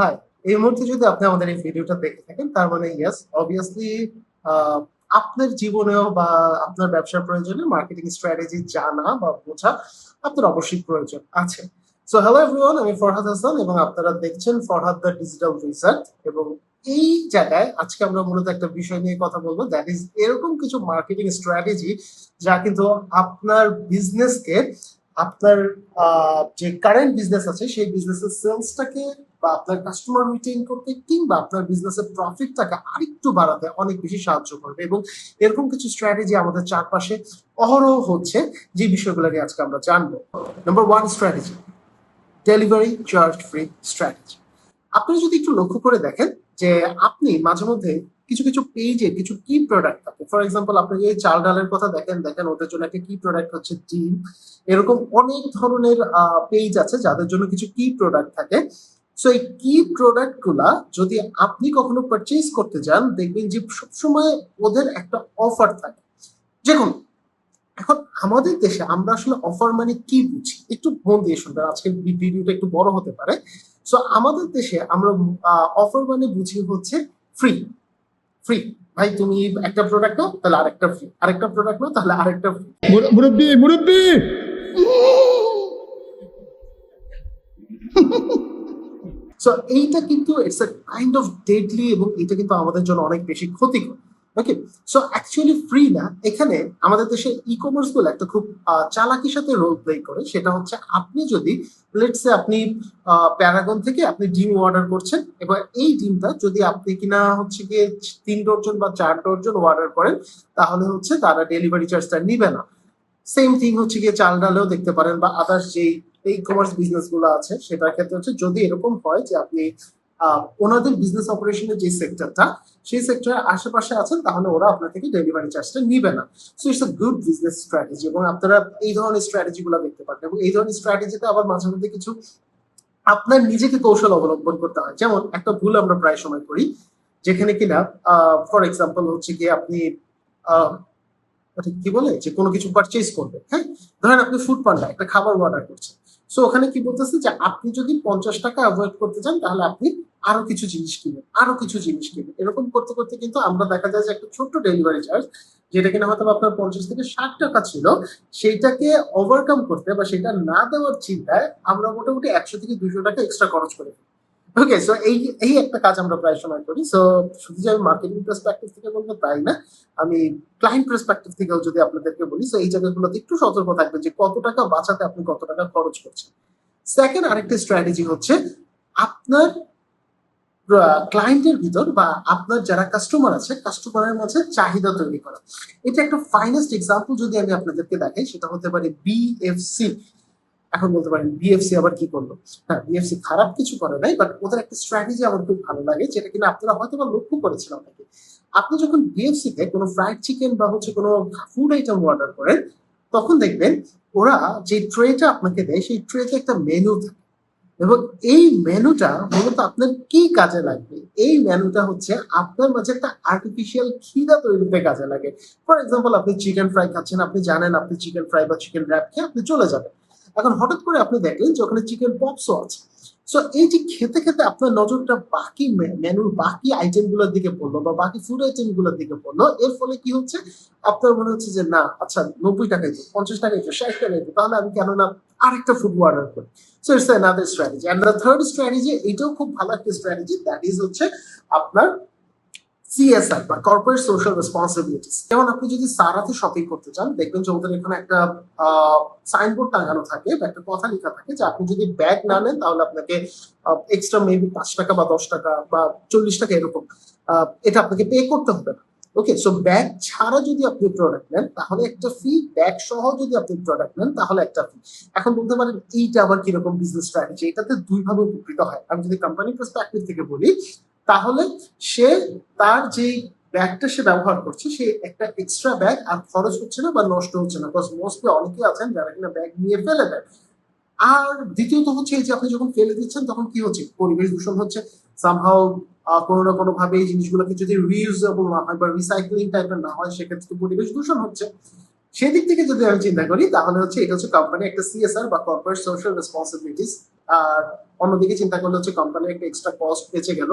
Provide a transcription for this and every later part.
High এই মুহূর্তে যদি আপনি আমাদের এই ভিডিওটা দেখে থাকেন, তার মানে ইয়েস অবভিয়াসলি আপনার জীবনেও বা আপনার ব্যবসার প্রয়োজনে মার্কেটিং স্ট্র্যাটেজি জানা বা বোঝা আপনার অবশ্যই প্রয়োজন আছে। সো হ্যালো এভরিওয়ান আমি ফরহাদ হাসান এবং আপনারা দেখছেন ফরহাদ দ্য ডিজিটাল রিসার্চ এবং এই জায়গায় আজকে আমরা মূলত একটা বিষয় নিয়ে কথা বলব দ্যাট ইজ এরকম কিছু মার্কেটিং স্ট্র্যাটেজি যা কিন্তু আপনার বিজনেসকে আপনার যে কারেন্ট বিজনেস আছে, সেই বিজনেসের সেলসটাকে বা আপনার কাস্টমার রিটেইন করতে কিংবা আপনার বিজনেসের প্রফিটটাকে আরেকটু বাড়াতে অনেক বেশি সাহায্য করবে এবং এরকম কিছু স্ট্র্যাটেজি আমাদের চারপাশে অহরহ হচ্ছে যে বিষয়গুলো নিয়ে আজকে আমরা জানব। Number one strategy delivery charge free strategy আপনি যদি একটু লক্ষ্য করে দেখেন যে আপনি মাঝে মধ্যে কিছু কিছু পেজে কিছু কি প্রোডাক্ট থাকে। ফর এক্সাম্পল আপনি যদি চাল ডালের কথা দেখেন দেখেন ওদের জন্য একটা কি প্রোডাক্ট হচ্ছে ডিম। এরকম অনেক ধরনের পেজ আছে যাদের জন্য কিছু কি প্রোডাক্ট থাকে। সো এই কি প্রোডাক্টগুলা যদি আপনি কখনো পারচেজ করতে যান দেখবেন যে সবসময় ওদের একটা অফার থাকে। যে কোনো এখন আমাদের দেশে আমরা আসলে অফার মানে কি বুঝি? একটু মন দিয়ে শুনবেন আজকের ভিডিওটা একটু বড় হতে পারে। সো আমাদের দেশে আমরা অফার মানে বুঝি হচ্ছে ফ্রি ফ্রি ভাই তুমি একটা প্রোডাক্ট নাও তাহলে আরেকটা ফ্রি আরেকটা প্রোডাক্ট নাও তাহলে আরেকটা ফ্রি মুর- মুরব্বি মুরব্বি! সো এইটা কিন্তু it's a kind of deadly এবং এটা কিন্তু আমাদের জন্য অনেক বেশি ক্ষতিকর। ওকে সো অ্যাকচুয়ালি ফ্রি না। এখানে আমাদের দেশে ই কমার্সগুলো একটা খুব চালাকির সাথে রোল প্লে করে। সেটা হচ্ছে আপনি যদি লেটসে আপনি প্যারাগন থেকে আপনি ডিম অর্ডার করছেন এবার এই ডিমটা যদি আপনি কিনা হচ্ছে গিয়ে তিন ডর্জন বা চার ডর্জন অর্ডার করেন, তাহলে হচ্ছে তারা ডেলিভারি চার্জটা নিবে না। সেম থিং হচ্ছে গিয়ে চাল ডালেও দেখতে পারেন বা আদার্স যেই এই কমার্স বিজনেসগুলো আছে সেটার ক্ষেত্রে হচ্ছে যদি এরকম হয় যে আপনি ওনাদের বিজনেস অপারেশনের যে সেক্টরটা সেই সেক্টরের আশেপাশে আছেন তাহলে ওরা আপনার থেকে ডেলিভারি চার্জটা নিবে না। So it's a good business strategy এবং আপনারা এই ধরনের স্ট্র্যাটেজি গুলো দেখতে পারেন এবং এই ধরনের স্ট্র্যাটেজিতে আবার মাঝে মধ্যে কিছু আপনার নিজেকে কৌশল অবলম্বন করতে হয়। যেমন একটা ভুল আমরা প্রায় সময় করি যেখানে কিনা ফর এক্সাম্পল হচ্ছে কি আপনি আহ, কি বলে? যে কোনো কিছু পারচেজ করবেন হ্যাঁ? ধরেন আপনি ফুড পান্ডা একটা খাবার অর্ডার করছেন। সো ওখানে কি বলতেছে যে আপনি যদি পঞ্চাশ টাকা অ্যাভয়েড করতে চান, তাহলে আপনি আরও কিছু জিনিস কিনবেন আরও কিছু জিনিস কিনবেন এরকম করতে করতে কিন্তু আমরা দেখা যায় যে একটা ছোট্ট ডেলিভারি চার্জ যেটা কিনা হয়তো আপনার পঞ্চাশ থেকে ষাট টাকা ছিল, সেইটাকে ওভারকাম করতে বা সেটা না দেওয়ার চিন্তায় আমরা মোটামুটি একশো থেকে দুশো টাকা এক্সট্রা খরচ করে ওকে সো এই এই একটা কাজ আমরা প্রায় সময় করি। সো শুধু যে আমি মার্কেটিং পার্সপেক্টিভ থেকে বলব, তাই না? আমি ক্লায়েন্ট পার্সপেক্টিভ থেকেও যদি আপনাদেরকে বলি তো এই জায়গাগুলোতে একটু সতর্ক থাকবেন যে কত টাকা বাঁচাতে আপনি কত টাকা খরচ করছেন। সেকেন্ড আরেকটা স্ট্র্যাটেজি হচ্ছে, আপনার ক্লায়েন্টের ভিতর বা আপনার যারা কাস্টমার আছে কাস্টমারের মাঝে চাহিদা তৈরি করা। এটা একটা ফাইনেস্ট এক্সাম্পল যদি আমি আপনাদেরকে দেখাই, সেটা হতে পারে বিএফসি এখন বলতে পারেন বিএফসি আবার কি করল? হ্যাঁ বিএফসি খারাপ কিছু করে নাই বাট ওদের একটা স্ট্র্যাটেজি আমার খুব ভালো লাগে, যেটা কিনা আপনারা হয়তো বা লক্ষ্য করেছেন অনেকে আপনি যখন বিএফসি তে কোনো ফ্রাইড চিকেন বা হচ্ছে কোনো ফুড আইটেম অর্ডার করেন, তখন দেখবেন ওরা যে ট্রেটা আপনাকে দেয়, সেই ট্রেতে একটা মেনু থাকে। এবং এই মেনুটা মূলত আপনার কি কাজে লাগবে? এই মেনুটা হচ্ছে আপনার মাঝে একটা আর্টিফিশিয়াল খিদা তৈরিতে কাজে লাগে। ফর এক্সাম্পল আপনি চিকেন ফ্রাই খাচ্ছেন, আপনি জানেন আপনি চিকেন ফ্রাই বা চিকেন র্যাপ খেয়ে আপনি চলে যাবেন। এখন হঠাৎ করে আপনি দেখলেন যে ওখানে চিকেন পপসও আছে। সো এই যে খেতে খেতে আপনার নজরটা বাকি মেনুর বাকি আইটেমগুলোর দিকে পড়ল বা বাকি ফুড আইটেমগুলোর দিকে পড়ল, এর ফলে কি হচ্ছে? আপনার মনে হচ্ছে যে, না আচ্ছা নব্বই টাকায় তো পঞ্চাশ টাকায় তো ষাট টাকায় তো তাহলে আমি কেন না আরেকটা ফুড অর্ডার করি? So it's another strategy and the third strategy এটাও খুব ভালো একটা স্ট্র্যাটেজি দ্যাট ইজ হচ্ছে আপনার সিএসআর বা কর্পোরেট সোশ্যাল রেসপন্সিবিলিটিস যেমন আপনি যদি সারাতে শপিং করতে চান, দেখবেন যে ওদের এখানে একটা সাইনবোর্ড টাঙানো থাকে বা একটা কথা লেখা থাকে যে আপনি যদি ব্যাগ না নেন, তাহলে আপনাকে এক্সট্রা মেবি পাঁচ টাকা বা দশ টাকা বা চল্লিশ টাকা এরকম এটা আপনাকে পে করতে হবে না। ওকে সো ব্যাগ ছাড়া যদি আপনি প্রোডাক্ট নেন, তাহলে একটা ফি ব্যাগ সহ যদি আপনি প্রোডাক্ট নেন, তাহলে একটা ফি এখন বলতে পারেন, এইটা আবার কীরকম বিজনেস স্ট্র্যাটেজি এটাতে দুইভাবে উপকৃত হয়। আমি যদি কোম্পানি পার্সপেক্টিভ থেকে বলি তাহলে সে তার যে ব্যাগটা সে ব্যবহার করছে, সে একটা এক্সট্রা ব্যাগ আর খরচ হচ্ছে না বা নষ্ট হচ্ছে না। বিকজ মোস্টলি অনেকেই আছেন যারা কিনা ব্যাগ নিয়ে ফেলে দেন আর দ্বিতীয়ত হচ্ছে এই যে আপনি যখন ফেলে দিচ্ছেন, তখন কি হচ্ছে? পরিবেশ দূষণ হচ্ছে। সামহাও কোনো না কোনো ভাবে এই জিনিসগুলোকে যদি রিউজেবল না হয় বা রিসাইক্লিং টাইপের না হয়, সেক্ষেত্রে তো পরিবেশ দূষণ হচ্ছে। সেদিক থেকে যদি আমি চিন্তা করি, তাহলে হচ্ছে এটা হচ্ছে কোম্পানি একটা সিএসআর বা কর্পোরেট সোশ্যাল রেসপন্সিবিলিটিস আর অন্যদিকে চিন্তা করলে হচ্ছে কোম্পানির একটা এক্সট্রা কস্ট বেঁচে গেল।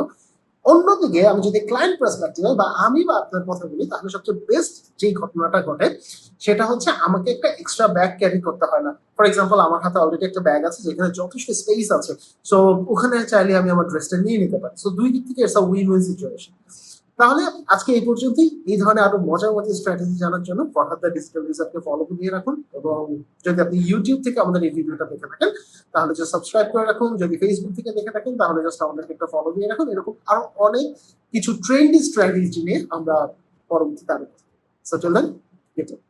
অন্যদিকে আমি যদি ক্লায়েন্ট পার্সপেক্টিভ বা আমি বা আপনার কথা বলি, তাহলে সবচেয়ে বেস্ট যে ঘটনাটা ঘটে, সেটা হচ্ছে আমাকে একটা এক্সট্রা ব্যাগ ক্যারি করতে হয় না। ফর এক্সাম্পল আমার হাতে অলরেডি একটা ব্যাগ আছে, যেখানে যথেষ্ট স্পেস আছে। সো ওখানে চাইলে আমি আমার ড্রেসটা নিয়ে নিতে পারি। সো দুই দিক থেকে ইটস উইন উইন সিচুয়েশন তাহলে আজকে এই পর্যন্তই। এই ধরনের আরও মজার মজার স্ট্র্যাটেজি জানার জন্য ফরহাদ দ্য ডিজিটাল রিসার্চকে ফলো দিয়ে রাখুন এবং যদি আপনি ইউটিউব থেকে আমাদের এই ভিডিওটা দেখে থাকেন, তাহলে যে সাবস্ক্রাইব করে রাখুন। যদি ফেসবুক থেকে দেখে থাকেন, তাহলে জাস্ট আমাদেরকে একটা ফলো দিয়ে রাখুন। এরকম আরও অনেক কিছু ট্রেন্ডি স্ট্র্যাটেজি নিয়ে আমরা পরবর্তীতে আরও সো চললেন